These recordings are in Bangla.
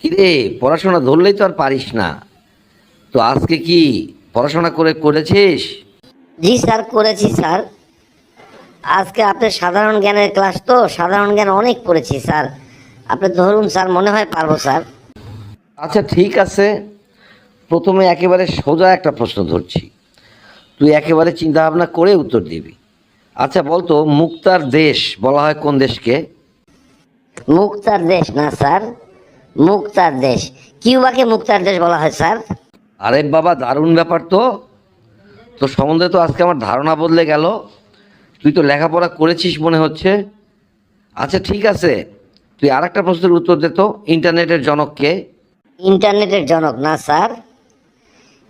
কিরে পড়াশোনা ধরলেই তো আর পারিস না। তো আজকে কি পড়াশোনা করে করেছিস? জি স্যার করেছি স্যার। আজকে আপনার সাধারণ জ্ঞানের ক্লাস তো সাধারণ জ্ঞান অনেক পড়েছি স্যার। আপনি ধরুন স্যার মনে হয় পারব স্যার। আচ্ছা ঠিক আছে। প্রথমে একেবারে সোজা একটা প্রশ্ন ধরছি। তুই একেবারে চিন্তা ভাবনা করে উত্তর দিবি। আচ্ছা বলতো মুক্তার দেশ বলা হয় কোন দেশকে? মুক্তার দেশ না স্যার। মুক্তার দেশ। কিউবাকে মুক্তার দেশ বলা হয় স্যার। আরে বাবা দারুণ ব্যাপার তো। তোর সম্বন্ধে তো আজকে আমার ধারণা বদলে গেল। তুই তো লেখাপড়া করেছিস মনে হচ্ছে। আচ্ছা ঠিক আছে। তুই আর একটা প্রশ্নের উত্তর দে তো ইন্টারনেটের জনককে ইন্টারনেটের জনক না স্যার।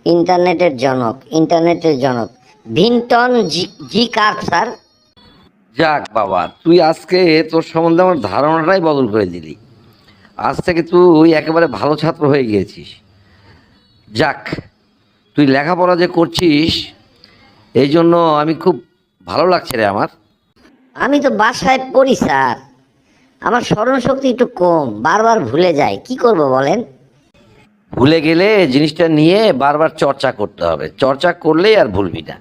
ইন্টারনেটের জনক ইন্টারনেটের জনক। ভিন্টন জি জি কার্প স্যার। যাক বাবা তুই আজকে তোর সম্বন্ধে আমার ধারণাটাই বদল করে দিলি। আজ থেকে তুই একেবারে ভালো ছাত্র হয়ে গিয়েছিস। যাক তুই লেখাপড়া যে করছিস এই জন্য আমি খুব ভালো লাগছে রে আমার। আমি তো বাসায় পড়ি স্যার। আমার স্মরণ শক্তি একটু কম বারবার ভুলে যায় কি করব বলেন? ভুলে গেলে জিনিসটা নিয়ে বারবার চর্চা করতে হবে। চর্চা করলেই আর ভুলবি না।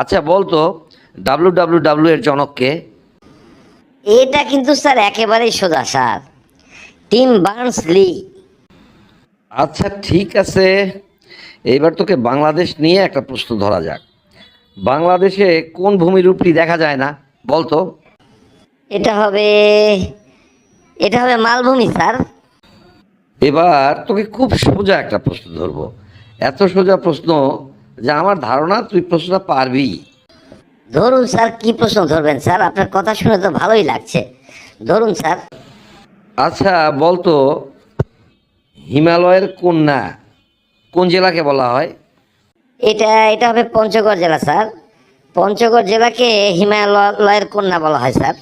আচ্ছা বলতো ডাব্লু ডাব্লু ডাব্লু এর জনককে। এটা কিন্তু স্যার একেবারেই সোজা স্যার। টিম বার্নস লি আচ্ছা ঠিক আছে। এইবার তোকে বাংলাদেশ নিয়ে একটা প্রশ্ন ধরা যাক। বাংলাদেশে কোন ভূমিরূপটি দেখা যায় না? বলতো এটা হবে এটা হবে মালভূমি স্যার। এবার তোকে খুব সোজা একটা প্রশ্ন ধরবো। এত সোজা প্রশ্ন যে আমার ধারণা তুই প্রশ্নটা পারবি। ধরুন স্যার কি প্রশ্ন ধরবেন স্যার? আপনার কথা শুনে তো ভালোই লাগছে। ধরুন স্যার। আচ্ছা বলতো হিমালয়ের কন্যা কোন জেলাকে বলা হয়? এটা এটা হবে পঞ্চগড় জেলা স্যার। পঞ্চগড় জেলাকে হিমালয়ের কন্যা বলা হয় স্যার?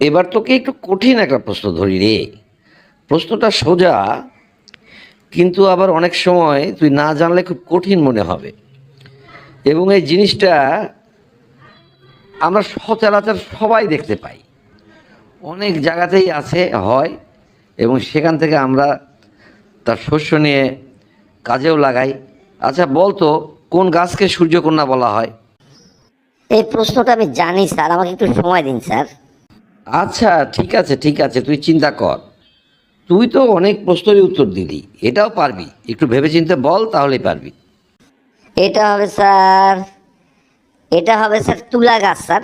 এবার তোকে একটু কঠিন একটা প্রশ্ন ধরি রে। প্রশ্নটা সোজা কিন্তু আবার অনেক সময় তুই না জানলে খুব কঠিন মনে হবে। এবং এই জিনিসটা আমরা সচরাচর সবাই দেখতে পাই। অনেক জায়গাতেই আছে হয় এবং সেখান থেকে আমরা তার শস্য নিয়ে কাজেও লাগাই। আচ্ছা বলতো কোন গাছকে সূর্যকন্যা বলা হয়? এই প্রশ্নটা আমি জানি স্যার আমাকে একটু সময় দিন স্যার। আচ্ছা ঠিক আছে ঠিক আছে তুই চিন্তা কর। তুই তো অনেক প্রশ্নেরই উত্তর দিলি এটাও পারবি। একটু ভেবেচিন্তে বল তাহলেই পারবি। এটা হবে স্যার এটা হবে স্যার তুলা গাছ স্যার।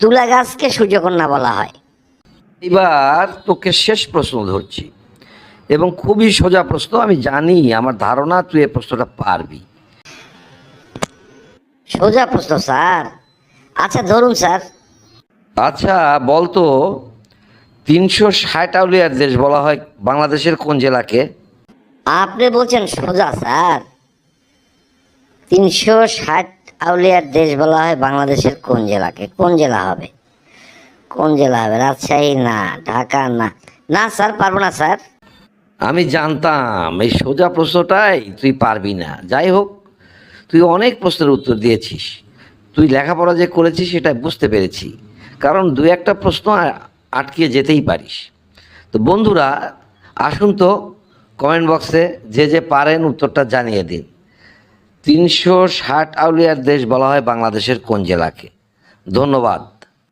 তুলা গাছকে সূর্যকন্যা বলা হয়। এবার তোকে শেষ প্রশ্ন ধরছি এবং খুবই সোজা প্রশ্ন আমি জানি আমার ধারণা তুই এই প্রশ্নটা পারবি। সোজা প্রশ্ন স্যার। আচ্ছা ধরুন স্যার। আচ্ছা বলতো তিনশো ষাট আউলিয়ার দেশ বলা হয় বাংলাদেশের কোন জেলাকে? আপনি বলছেন সোজা স্যার। তিনশো ষাট আউলিয়ার দেশ বলা হয় বাংলাদেশের কোন জেলাকে? কোন জেলা হবে? কোন জেলা? হবে রাজশাহী? না, ঢাকা না। না, স্যার, পারব না, স্যার। আমি জানতাম, এই সোজা প্রশ্নটাই তুই পারবি না। যাই হোক, তুই অনেক প্রশ্নের উত্তর দিয়েছিস। তুই লেখাপড়া যে করেছিস, সেটা বুঝতে পেরেছি। কারণ দু একটা প্রশ্ন আটকে যেতেই পারিস। তো বন্ধুরা, আসুন তো কমেন্ট বক্সে যে যে পারেন উত্তরটা জানিয়ে দিন। তিনশো ষাট আউলিয়ার দেশ বলা হয় বাংলাদেশের কোন জেলাকে? ধন্যবাদ।